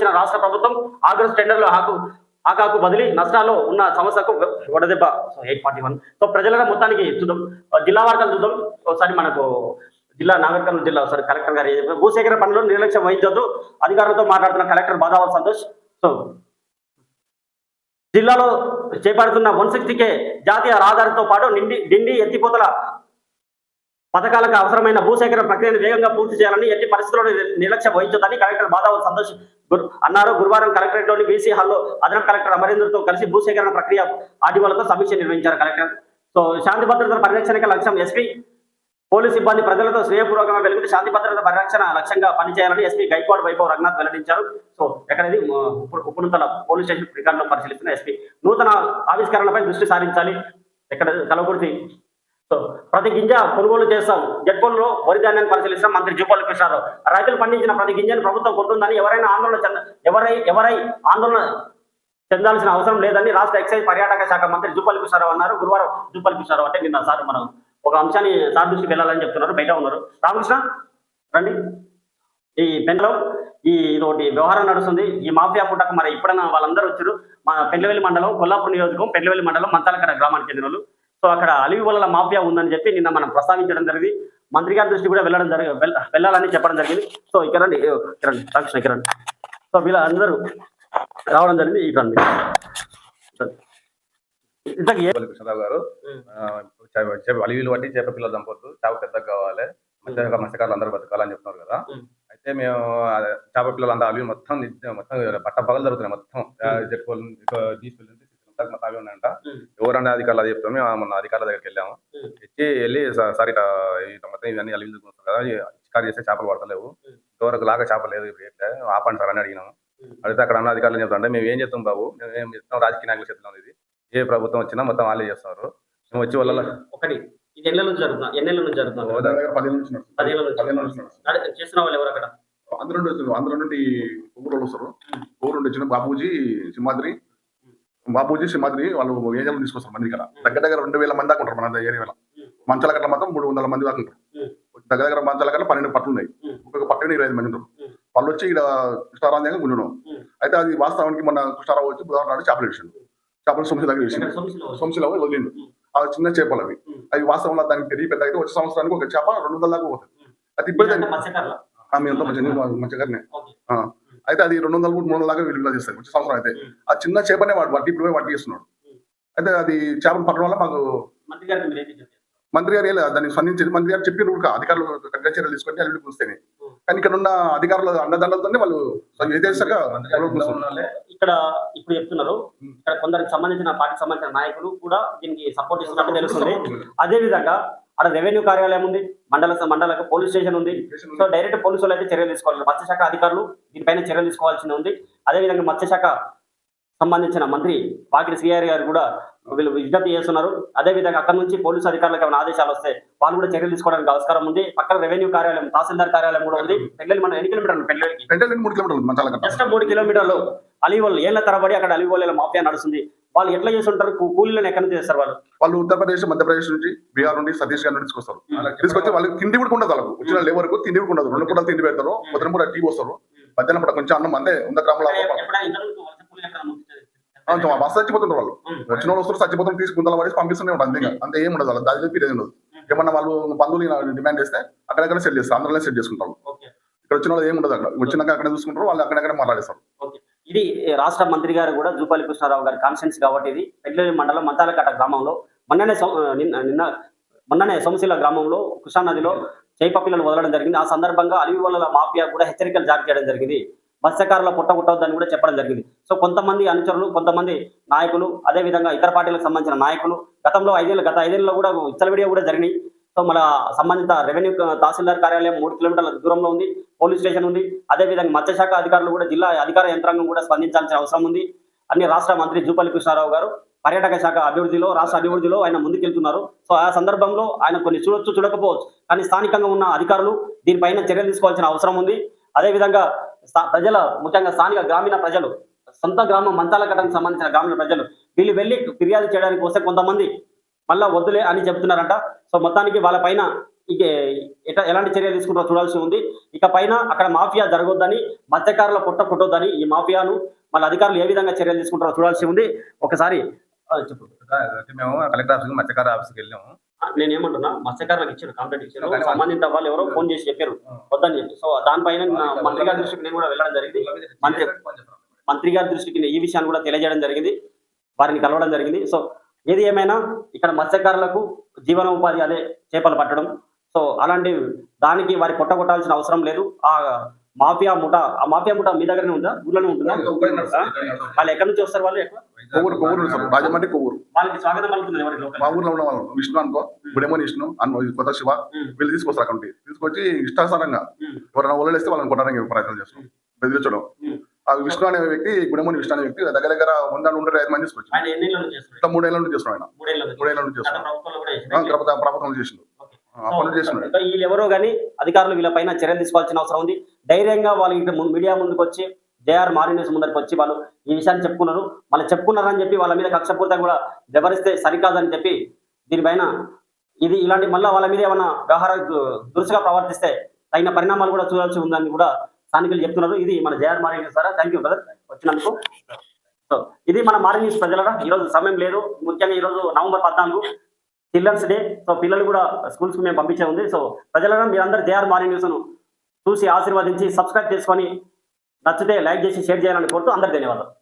ఇచ్చిన రాష్ట్ర ప్రభుత్వం ఆగ్రస్ టెండర్లో హాకు ఆకాకు బదిలీ నష్టాల్లో ఉన్న సమస్యకు వడదెబ్బ. ఎయిట్ ఫార్టీ వన్ సో ప్రజల మొత్తానికి చూద్దాం. Uh, జిల్లా వార్తలు చూద్దాం. ఒకసారి మనకు జిల్లా నాగర్ కర్నూలు జిల్లా ఒకసారి కలెక్టర్ గారు భూసేకరణ పనులు నిర్లక్ష్యం వహించొద్దు. అధికారులతో మాట్లాడుతున్న కలెక్టర్ బాదావర్ సంతోష్. సో జిల్లాలో చేపడుతున్న వన్ సిక్స్టీకే జాతీయ రహదారితో పాటు నిండి డిండి ఎత్తిపోతల పథకాలకు అవసరమైన భూసేకరణ ప్రక్రియను వేగంగా పూర్తి చేయాలని ఎట్టి పరిస్థితుల్లో నిర్లక్ష్యం వహించొద్దని కలెక్టర్ బాదావత్ సంతోష్ అన్నారు. గురువారం కలెక్టరేట్లోని బీసీ హాల్లో అదనపు కలెక్టర్ అమరేంద్రతో కలిసి భూసేకరణ ప్రక్రియ ఆర్డీఓలతో సమీక్ష నిర్వహించారు కలెక్టర్. సో శాంతి భద్రతల పరిరక్షణకి లక్ష్యం ఎస్పీ పోలీసు సిబ్బంది ప్రజలతో స్నేహపూర్వకంగా వెలుగుతూ శాంతి భద్రత పరిరక్షణ లక్ష్యంగా పనిచేయాలని ఎస్పీ గైక్వాడ్ వైభవ్ రఘునాథ్ వెల్లడించారు. సో ఎక్కడది? ఉపనుతల పోలీస్ స్టేషన్ రికార్డులో పరిశీలిస్తున్న ఎస్పీ నూతన ఆవిష్కరణలపై దృష్టి సారించాలి. ఎక్కడ కలవకుర్తి సో ప్రతి గింజ కొనుగోలు చేస్తాం జడ్పల్లో వరి ధాన్యాన్ని పరిశీలిస్తాం మంత్రి జూపాల్ కృష్ణారావు. రైతులు పండించిన ప్రతి గింజను ప్రభుత్వం కొంటుందని ఎవరైనా ఆందోళన చెంద ఎవరై ఎవరై ఆందోళన చెందాల్సిన అవసరం లేదని రాష్ట్ర ఎక్సైజ్ పర్యాటక శాఖ మంత్రి జూపల్లి కృష్ణారావు అన్నారు. గురువారం జూపల్లి కృష్ణారావు అంటే నిన్న సార్ మనం ఒక అంశాన్ని సార్ దృష్టికి వెళ్ళాలని చెప్తున్నారు. బయట ఉన్నారు. రామకృష్ణ రండి. ఈ పెన్లో ఈ ఇదొకటి వ్యవహారం నడుస్తుంది. ఈ మాఫియా పుట్టక మరి ఇప్పుడైనా వాళ్ళందరూ వచ్చారు. మా పెండ్లవెల్లి మండలం కొల్లాపూర్ నియోజకం పెండ్లవెల్లి మండలం మంతాలకర గ్రామానికి చెందిన వాళ్ళు. సో అక్కడ అలివి వల్ల మాఫియా ఉందని చెప్పి నిన్న మనం ప్రస్తావించడం జరిగింది. మంత్రి గారి దృష్టి కూడా వెళ్ళడం జరిగి వెళ్- వెళ్ళాలని చెప్పడం జరిగింది. సో ఇక్కడ రండి ఇక్కడ రామకృష్ణ ఇక్కడ సో వీళ్ళందరూ రావడం జరిగింది ఇక్కడ ఇంతకు కృష్ణరావు గారు అలివిలు బట్టి చేప పిల్లలు చంపొద్దు చేప పెద్దగా కావాలి మత్స్యకారులు మత్స్యకారులు అందరూ బతకాలని చెప్తున్నారు కదా. అయితే మేము చేప పిల్లలు అందరూ అలివి మొత్తం మొత్తం బట్ట పగలు జరుగుతున్నాయి మొత్తం. జట్టుకోలు తీసుకెళ్ళి అవి ఉన్నాయంట. ఎవరన్నా అధికారులు అది చెప్తాము మేము మొన్న అధికారుల దగ్గరికి వెళ్ళాము. ఇచ్చి వెళ్ళి "స- సార్ ఇట్లా మొత్తం ఇవన్నీ అలివి కదా చేస్తే చేపలు పడతలేవు. ఇంతవరకు లాగా చేప లేదు? ఆపండి సార్ అని అడిగినాము. అడిగితే అక్కడ ఉన్న అధికారులు చెప్తాం మేము ఏం చేస్తాం బాబు మేము ఏం చేస్తాం రాజకీయ నాయకుల చేతిలో ఉంది ఇది ఏ ప్రభుత్వం వచ్చినా మొత్తం వాళ్ళే చేస్తున్నారు మేము వచ్చి వాళ్ళ ఒకటి ఇది ఎన్నెల నుంచి జరుగుతున్నా ఎన్నెల నుంచి జరుగుతున్నా దగ్గర పదిహేను నుంచి. పదిహేను నుంచి. నడి- చేస్తున్న వాళ్ళు ఎవరు అక్కడ ఆంధ్ర నుండి వస్తుంది ఆంధ్ర నుండి ఊరు వస్తారు ఊరు నుండి వచ్చిన బాబూజీ సింహాద్రి బాబూజీ సింహాద్రి వాళ్ళు ఏజెంట్లు తీసుకొస్తారు మంది ఇక్కడ. దగ్గర దగ్గర రెండు వేల మంది దాకా ఉంటారు మన ఏరియాలో మంచాల కట్ల మాత్రం మూడు వందల మంది దాకా ఉంటారు. దగ్గర దగ్గర మంచాల కట్ల పన్నెండు పట్లు ఉన్నాయి. ఒక్కొక్క పక్కన ఇరవై ఐదు మంది ఉంటారు. వాళ్ళు వచ్చి ఇక్కడ కృష్ణారావు ఉం. అయితే అది వాస్తవానికి మన కృష్ణారావు వచ్చి బుధవారం నాడు చేపలు వేసిండు. చేపలు సొమ్మిది దగ్గర వాళ్ళు. సొమ్మిదిలో వదిలిండు. అవి చిన్న చేపలు అవి. అవి వాస్తవంలో దానికి పెరిగి పెద్ద అయితే వచ్చే సంవత్సరానికి ఒక చేప రెండు వందల దాకా పోతుంది. అది మత్స్యకారుల? ఆమె ఎంతో మంచిగా మంచిగానే ఆ. అయితే అది రెండు వందల మూడు మూడు వందల దాకా విలువ చేస్తాయి వచ్చే సంవత్సరం అయితే. ఆ చిన్న చేపనే వాడు వడ్డీ ఇప్పుడు వడ్డీ చేస్తున్నాడు. అయితే అది చేపలు పట్టడం వల్ల మాకు మంత్రి గారు లేదు దాన్ని స్పందించి మంత్రి గారు చెప్పిన కూడా అధికారులు కఠిన చర్యలు తీసుకొని అల్లుడి కూస్తేనే ఉం. కానీ ఇక్కడ ఉన్న అధికారుల అండదండలతోనే వాళ్ళు యథేచ్ఛగా ఇక్కడ ఇప్పుడు చెప్తున్నారు ఇక్కడ కొందరికి సంబంధించిన పార్టీకి సంబంధించిన నాయకులు కూడా దీనికి సపోర్ట్ ఇస్తున్నట్టు తెలుస్తుంది. అదే విధంగా అక్కడ రెవెన్యూ కార్యాలయం ఉంది మండల మండల పోలీస్ స్టేషన్ ఉంది. సో డైరెక్ట్ పోలీసులు అయితే చర్యలు తీసుకోవాలి. మత్స్యశాఖ అధికారులు దీనిపైన చర్యలు తీసుకోవాల్సి ఉంది. అదేవిధంగా మత్స్యశాఖ సంబంధించిన మంత్రి వాకిటి శ్రీహరి గారు కూడా వీళ్ళు విజ్ఞప్తి చేస్తున్నారు. అదేవిధంగా అక్కడ నుంచి పోలీసు అధికారులకు ఏమైనా ఆదేశాలు వస్తే వాళ్ళు కూడా చర్యలు తీసుకోవడానికి అవసరం ఉంది. పక్కన రెవెన్యూ కార్యాలయం తహసీల్దార్ కార్యాలయం కూడా ఉంది. పెళ్ళి మన ఎన్ని కిలోమీటర్లు రెండు మూడు కిలోమీటర్లు జస్ట్ మూడు కిలోమీటర్లు. అలీవల్ ఏళ్ళ తరబడి అక్కడ అలీవల్ మాఫియా నడుస్తుంది. వాళ్ళు ఎట్లా చేసి ఉంటారు? కూలీలను ఎక్కడి నుంచి చేస్తారు వాళ్ళు? వాళ్ళు ఉత్తరప్రదేశ్ మధ్యప్రదేశ్ నుంచి బీహార్ నుండి సతీష్ గారి నుండి తీసుకొస్తారు. తీసుకొచ్చి వాళ్ళకి తిండి కూడా ఉండదు వాళ్ళకు. వచ్చిన లేబర్కు తిండి కూడా ఉండదు. రెండు పూటలు తిండి పెడతారు పొద్దున పూట టీ పోస్తారు. మధ్యాహ్నం పూట కొంచెం అన్నం అంతే వంద గ్రాముల? బస్సు చచ్చిపోతుంటారు వాళ్ళు. వచ్చిన వాళ్ళు వస్తారు చచ్చిపోతాం తీసి గుంతలు పడేసి పంపిస్తూనే ఉంటారు అంతే అంతే ఏం ఉండదు వాళ్ళ దాని చెప్పి ఉండదు. ఏమన్నా వాళ్ళు బంధువులు డిమాండ్ చేస్తే అక్కడక్కడ సెట్ చేస్తారు అందరిలో సెట్ చేసుకుంటారు ఓకే. ఇక్కడ వచ్చిన వాళ్ళు ఏం ఉండదు అక్కడ. వచ్చినాక అక్కడ చూసుకుంటారు వాళ్ళు అక్కడక్కడ మాట్లాడేస్తారు. ఇది రాష్ట్ర మంత్రి గారు కూడా జూపాలి కృష్ణారావు గారి కాన్స్టెన్స్ కాబట్టి ఇది. పెద్దలేని మండలం మంతాలకట్ట గ్రామంలో మొన్ననే నిన్న మొన్ననే సోమశీల గ్రామంలో కృష్ణానదిలో చేప పిల్లలు వదలడం జరిగింది. ఆ సందర్భంగా అలివివల్ల మాఫియా కూడా హెచ్చరికలు జారీ చేయడం జరిగింది. మత్స్యకారుల పుట్ట పుట్టవద్దని కూడా చెప్పడం జరిగింది. సో కొంతమంది అనుచరులు కొంతమంది నాయకులు అదే విధంగా ఇతర పార్టీలకు సంబంధించిన నాయకులు గతంలో ఐదేళ్ళు గత ఐదేళ్ళలో కూడా విచ్చలవిడిగా కూడా జరిగినాయి. సో మన సంబంధిత రెవెన్యూ తహసీల్దార్ కార్యాలయం మూడు కిలోమీటర్ల దూరంలో ఉంది పోలీస్ స్టేషన్ ఉంది. అదేవిధంగా మత్స్యశాఖ అధికారులు కూడా జిల్లా అధికార యంత్రాంగం కూడా స్పందించాల్సిన అవసరం ఉంది. అన్ని రాష్ట్ర మంత్రి జూపల్లి కృష్ణారావు గారు పర్యాటక శాఖ అభివృద్ధిలో రాష్ట్ర అభివృద్ధిలో ఆయన ముందుకెళ్తున్నారు. సో ఆ సందర్భంలో ఆయన కొన్ని చూడొచ్చు చూడకపోవచ్చు. కానీ స్థానికంగా ఉన్న అధికారులు దీనిపైన చర్యలు తీసుకోవాల్సిన అవసరం ఉంది. అదేవిధంగా ప్రజల ముఖ్యంగా స్థానిక గ్రామీణ ప్రజలు సొంత గ్రామం మంతాల కట్టడానికి సంబంధించిన గ్రామీణ ప్రజలు వీళ్ళు వెళ్ళి ఫిర్యాదు చేయడానికి వస్తే కొంతమంది మళ్ళా వద్దులే అని చెప్తున్నారంట. సో మొత్తానికి వాళ్ళపైన ఇక ఎట- ఎలాంటి చర్యలు తీసుకుంటారో చూడాల్సి ఉంది. ఇక పైన అక్కడ మాఫియా జరగొద్దని మత్స్యకారుల పుట్ట పుట్టొద్దని ఈ మాఫియాను మళ్ళీ అధికారులు ఏ విధంగా చర్యలు తీసుకుంటారో చూడాల్సి ఉంది. ఒకసారి చెప్పు. మేము కలెక్టర్ ఆఫీస్కి మత్స్యకార ఆఫీస్కి వెళ్ళాము. నేను ఏమంటున్నా మత్స్యకారులకు ఇచ్చారు కంప్లైంట్ ఇచ్చారు. కానీ వాళ్ళు- సంబంధిత వాళ్ళు ఎవరో ఫోన్ చేసి చెప్పారు. వద్దని చెప్పి. సో దానిపైన మంత్రి గారి దృష్టికి నేను కూడా వెళ్ళడం జరిగింది. మంత్రి మంత్రి గారి దృష్టికి ఈ విషయాన్ని కూడా తెలియజేయడం జరిగింది. వారిని కలవడం జరిగింది. సో ఏది ఏమైనా ఇక్కడ మత్స్యకారులకు జీవనోపాధి అదే చేపలు పట్టడం. సో అలాంటి దానికి వారి కొట్ట కొట్టాల్సిన అవసరం లేదు. ఆ మాఫియా ముఠ ఆ మాఫియా ముఠ మీ దగ్గరనే ఉందా? ఊర్లోనే ఉంటుందా? వాళ్ళు ఎక్కడి నుంచి వస్తారు వాళ్ళు కొవ్వూరు రాజమండ్రి కొవ్వూరు. వాళ్ళకి స్వాగతం పలుకుతుంది ఎవరి మా ఊర్లో ఉన్న వాళ్ళు విష్ణు అనుకో ఇప్పుడేమో విష్ణు అను కొత్త శివ వీళ్ళు తీసుకొస్తారు అక్కడ. తీసుకొచ్చి ఇష్టాసారంగా ఎవరైనా ఒళ్ళేస్తే వాళ్ళని కొట్టడానికి ప్రయత్నం చేస్తాం. బెదిరించడం. ఆ విష్ణు అనే వ్యక్తి గుడమని విష్ణు అనే వ్యక్తి దగ్గర దగ్గర వంద నుండి ఐదు మంది తీసుకొచ్చి మూడేళ్ళ నుండి చేస్తున్నాడు ఆయన. మూడేళ్ళ నుండి చేస్తున్నాడు. ప్రభుత్వం చేసిండు. ఎవరో కానీ అధికారులు వీళ్ళపైన చర్యలు తీసుకోవాల్సిన అవసరం ఉంది. ధైర్యంగా వాళ్ళు ఇక్కడ మీడియా ముందుకు వచ్చి జేఆర్ మారినేస్ ముందరికి వచ్చి వాళ్ళు ఈ విషయాన్ని చెప్పుకున్నారు. వాళ్ళు చెప్పుకున్నారని చెప్పి వాళ్ళ మీద కక్షపూర్తంగా కూడా వ్యవహరిస్తే సరికాదని చెప్పి దీనిపైన ఇది ఇలాంటి మళ్ళీ వాళ్ళ మీద ఏమైనా వ్యవహార దు- దురుసుగా ప్రవర్తిస్తే తగిన పరిణామాలు కూడా చూడాల్సి ఉందని కూడా స్థానికులు చెప్తున్నారు. ఇది మన జేఆర్ మారినేస్ సారా థ్యాంక్ యూ బ్రదర్. వచ్చినందుకు. సో ఇది మన మారి న్యూస్ ప్రజలరా. ఈరోజు సమయం లేదు. ముఖ్యంగా ఈరోజు నవంబర్ పద్నాలుగు చిల్డ్రన్స్ డే. సో పిల్లలు కూడా స్కూల్స్కి మేము పంపించే ఉంది. సో ప్రజలను మీరందరూ జేఆర్ మార్నింగ్ న్యూస్ను చూసి ఆశీర్వదించి సబ్స్క్రైబ్ చేసుకొని నచ్చితే లైక్ చేసి షేర్ చేయాలని కోరుతూ అందరు ధన్యవాదాలు.